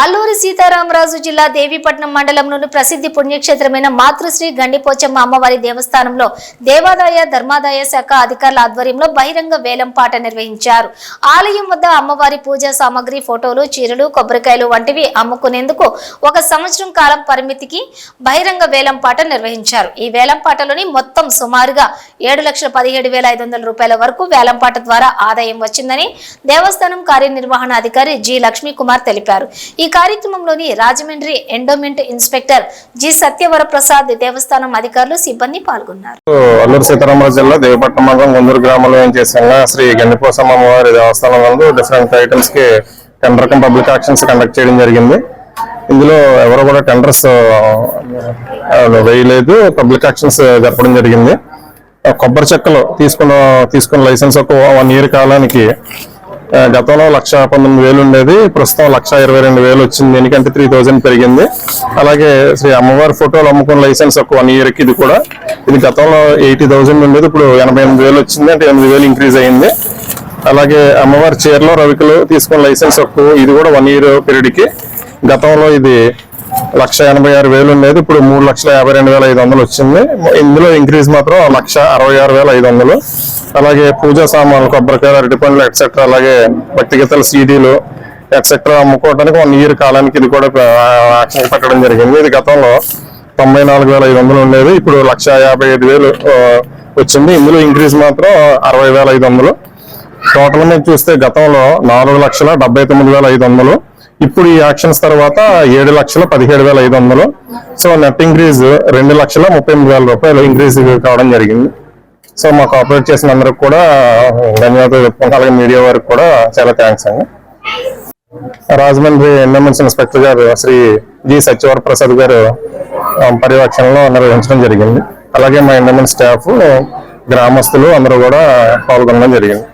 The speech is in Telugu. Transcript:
అల్లూరి సీతారామరాజు జిల్లా దేవీపట్నం మండలంలోని ప్రసిద్ధి పుణ్యక్షేత్రమైన మాతృశ్రీ గండిపోచమ్మ అమ్మవారి దేవస్థానంలో దేవాదాయ ధర్మాదాయ శాఖ అధికారుల ఆధ్వర్యంలో బహిరంగ వేలం పాట నిర్వహించారు. ఆలయం వద్ద అమ్మవారి పూజా సామాగ్రి ఫోటోలు చీరలు కొబ్బరికాయలు వంటివి అమ్ముకునేందుకు ఒక సంవత్సరం కాలం పరిమితికి బహిరంగ వేలం పాట నిర్వహించారు. ఈ వేలం పాటలోని మొత్తం సుమారుగా ఏడు లక్షల పదిహేడు వేల ఐదు వందల రూపాయల వరకు వేలం పాట ద్వారా ఆదాయం వచ్చిందని దేవస్థానం కార్యనిర్వహణ అధికారి జి లక్ష్మీ కుమార్ తెలిపారు. ఈ కార్యక్రమంలోని Rajahmundry endowment inspector G Satyavaraprasad దేవస్థానం అధికారులు సిబ్బంది పాల్గొన్నారు. అల్లూరు సీతారామరాజు జిల్లా దేవపట్నం మండలం గుందూరు గ్రామంలో ఏం చేసిన శ్రీ గండిపోసమ్మ అమ్మవారి దేవస్థానం నందు different ఐటమ్స్కి tender cum public auctions conduct చేయడం జరిగింది. ఇందులో ఎవరు కూడా టెండర్స్ వేయలేదు. పబ్లిక్ ఆక్షన్స్ జరపడం జరిగింది. ఆ కొబ్బరి చెక్కలు తీసుకున్న తీసుకున్న లైసెన్స్ ఒక వన్ ఇయర్ కాలానికి గతంలో లక్ష పంతొమ్మిది వేలు ఉండేది ప్రస్తుతం లక్ష ఇరవై రెండు వేలు వచ్చింది. ఎందుకంటే త్రీ థౌజండ్ పెరిగింది. అలాగే శ్రీ అమ్మవారి ఫోటోలు అమ్ముకున్న లైసెన్స్ ఒక వన్ ఇయర్కి ఇది కూడా. ఇది గతంలో ఎయిటీ థౌసండ్ ఉండేది ఇప్పుడు ఎనభై ఎనిమిది వేలు వచ్చింది అంటే ఎనిమిది వేలు ఇంక్రీజ్ అయింది. అలాగే అమ్మవారి చీరలో రవికలు తీసుకున్న లైసెన్స్ ఒక ఇది కూడా వన్ ఇయర్ పీరియడ్కి గతంలో ఇది లక్ష ఎనభై ఆరు వేలు ఉండేది ఇప్పుడు మూడు లక్షల యాభై రెండు వేల ఐదు వందలు వచ్చింది. ఇందులో ఇంక్రీజ్ మాత్రం లక్ష అరవై ఆరు వేల ఐదు వందలు. అలాగే పూజా సామాన్లు కొబ్బరికాయలు అరటిపండ్లు ఎక్సెట్రా అలాగే భక్తిగీతల సీడీలు ఎక్సెట్రా అమ్ముకోవడానికి వన్ ఇయర్ కాలానికి ఇది కూడా యాక్షన్ పెట్టడం జరిగింది. ఇది గతంలో తొంభై నాలుగు వేల ఐదు వందలు ఉండేది. ఇప్పుడు లక్ష యాభై ఐదు వేలు వచ్చింది. ఇందులో ఇంక్రీజ్ మాత్రం అరవై వేల ఐదు వందలు. టోటల్ మీద చూస్తే గతంలో నాలుగు లక్షల డెబ్బై తొమ్మిది వేల ఐదు వందలు. ఇప్పుడు ఈ యాక్షన్స్ తర్వాత ఏడు లక్షల పదిహేడు వేల ఐదు వందలు. సో నెట్ ఇంక్రీజ్ రెండు లక్షల ముప్పై ఎనిమిది వేల రూపాయలు ఇంక్రీజ్ కావడం జరిగింది. సో మాకు ఆపరేట్ చేసిన అందరికి కూడా ధన్యవాదాలు చెప్పుకుంటాం అలాగే మీడియా వారికి కూడా చాలా థ్యాంక్స్ అండి. రాజమండ్రి ఎండోమెంట్స్ ఇన్స్పెక్టర్ గారు శ్రీ జి సత్యవర ప్రసాద్ గారు పర్యవేక్షణలో నిర్వహించడం జరిగింది. అలాగే మా ఎండోమెంట్ స్టాఫ్ గ్రామస్తులు అందరూ కూడా పాల్గొనడం జరిగింది.